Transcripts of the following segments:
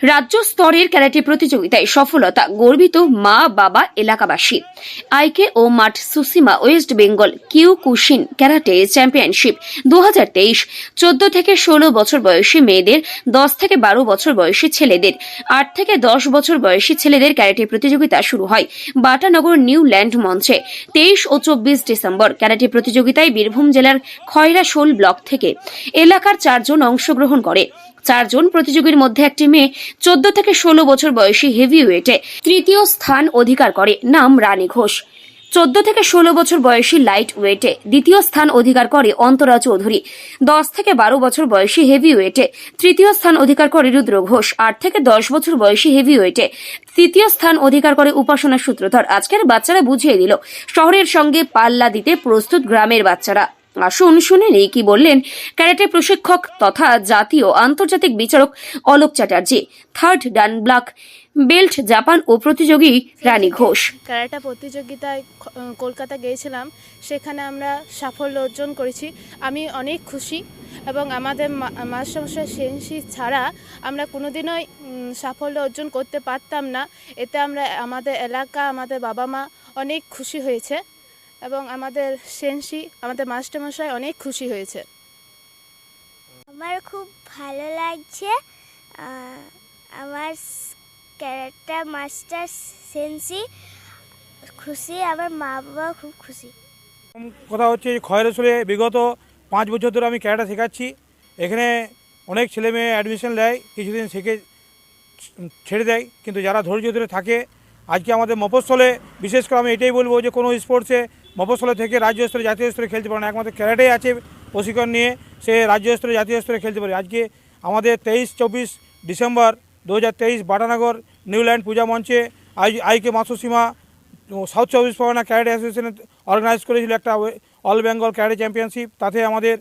রাজ্য স্তরের ক্যারাটে প্রতিযোগিতায় সফলতা গর্বিত মা বাবা এলাকাবাসী। আইকে ও মাঠ সুসিমা West Bengal Kyokushin karate championship দু হাজার তেইশ। চোদ্দ থেকে ষোলো বছর বয়সী মেয়েদের, দশ থেকে বারো বছর বয়সী ছেলেদের, আট থেকে দশ বছর বয়সী ছেলেদের ক্যারাটে প্রতিযোগিতা শুরু হয় বাটানগর নিউ ল্যান্ড মঞ্চে। তেইশ ও চব্বিশ ডিসেম্বর ক্যারাটে প্রতিযোগিতায় বীরভূম জেলার খয়রাশোল ব্লক থেকে। এলাকার চারজন অংশগ্রহণ করে। চারজন প্রতিযোগীর মধ্যে একটি মেয়ে চোদ্দ থেকে ষোলো বছর বয়সী হেভি ওয়েটে তৃতীয় স্থান অধিকার করে, নাম রানী ঘোষ। চোদ্দ থেকে ষোলো বছর বয়সী লাইট ওয়েটে দ্বিতীয় স্থান অধিকার করে অন্তরা চৌধুরী। দশ থেকে বারো বছর বয়সী হেভি ওয়েটে তৃতীয় স্থান অধিকার করে রুদ্র ঘোষ। আট থেকে দশ বছর বয়সী হেভি ওয়েটে তৃতীয় স্থান অধিকার করে উপাসনা সূত্রধর। আজকের বাচ্চারা বুঝিয়ে দিল, শহরের সঙ্গে পাল্লা দিতে প্রস্তুত গ্রামের বাচ্চারা। আসুন শুনে নেই কি বললেন ক্যারাটে প্রশিক্ষক তথা জাতীয় আন্তর্জাতিক বিচারক Alok Chatterjee third dan black belt Japan ও প্রতিযোগী রানী ঘোষ। ক্যারাটা প্রতিযোগিতায় কলকাতা গিয়েছিলাম সেখানে আমরা সাফল্য অর্জন করেছি। আমি অনেক খুশি এবং আমাদের মাস্টারমশাই সেন্সি ছাড়া আমরা কোনোদিনই উম, সাফল্য অর্জন করতে পারতাম না। এতে আমরা আমাদের এলাকা আমাদের বাবা মা অনেক খুশি হয়েছে। এবং আমাদের সেন্সি আমাদের মাস্টারমশাই অনেক খুশি হয়েছে। আমার খুব ভালো লাগছে আমার ক্যারেক্টার মাস্টার সেন্সি খুশি আমার মা বাবা খুব খুশি। কথা হচ্ছে যে খয়রসুলে বিগত পাঁচ বছর ধরে আমি ক্যারাটা শেখাচ্ছি। এখানে অনেক ছেলে মেয়ে অ্যাডমিশন নেয় কিছুদিন শিখে ছেড়ে দেয় কিন্তু যারা ধৈর্য ধরে থাকে আজকে আমাদের মফস্বলে, বিশেষ করে আমি এটাই বলব যে কোনো স্পোর্টসে মফস্বলে থেকে রাজ্য স্তরে, জাতীয় স্তরে খেলতে পারে না একমাত্র ক্যারাটেই আছে প্রশিক্ষণ নিয়ে, সে রাজ্য স্তরে, জাতীয় স্তরে খেলতে পারে। আজকে আমাদের তেইশ, চব্বিশ ডিসেম্বর দু হাজার তেইশ বাটানগর, নিউল্যান্ড পূজা মঞ্চে আই আইকে মাসুসীমা, সাউথ চব্বিশ পরগনা ক্যারাটে অ্যাসোসিয়েশন অর্গানাইজ করেছিল একটা অল বেঙ্গল ক্যারাটে চ্যাম্পিয়নশিপ তাতে আমাদের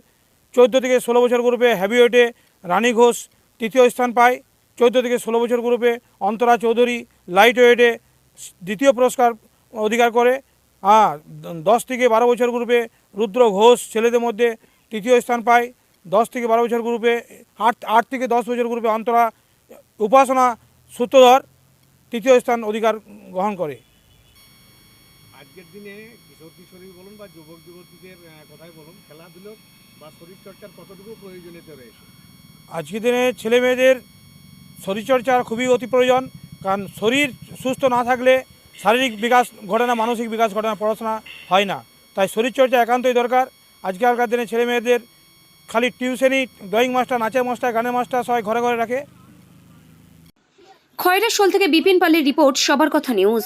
চোদ্দ থেকে ষোলো বছর গ্রুপে হেভিওয়েটে রানী ঘোষ তৃতীয় স্থান পায়। চোদ্দ থেকে ষোলো বছর গ্রুপে অন্তরা চৌধুরী লাইট ওয়েটে দ্বিতীয় পুরস্কার অধিকার করে হ্যাঁ দশ থেকে বারো বছর গ্রুপে রুদ্র ঘোষ ছেলেদের মধ্যে তৃতীয় স্থান পায়। দশ থেকে বারো বছর গ্রুপে আট আট থেকে দশ বছর গ্রুপে অন্তরা উপাসনা সূত্রধর তৃতীয় স্থান অধিকার গ্রহণ করে। আজকের দিনে কিশোর কিশোরী বলুন বা যুবক যুবতীদের কথাই বলুন খেলাধুলো বা শরীরচর্চার কতটুকু প্রয়োজনীয়তা রয়েছে? আজকের দিনে ছেলে মেয়েদের শরীরচর্চার খুবই অতি প্রয়োজন কারণ শরীর সুস্থ না থাকলে শারীরিক বিকাশ ঘটে না, মানসিক বিকাশ ঘটে না, পড়াশোনা হয় না। তাই শরীরচর্চা একান্তই দরকার। আজকালকার দিনে ছেলে মেয়েদের খালি টিউশনই, ড্রয়িং মাস্টার, নাচের মাস্টার, গানের মাস্টার সবাই ঘরে ঘরে রাখে। খয়রাশোল থেকে বিপিন পালের রিপোর্ট, সবার কথা নিউজ।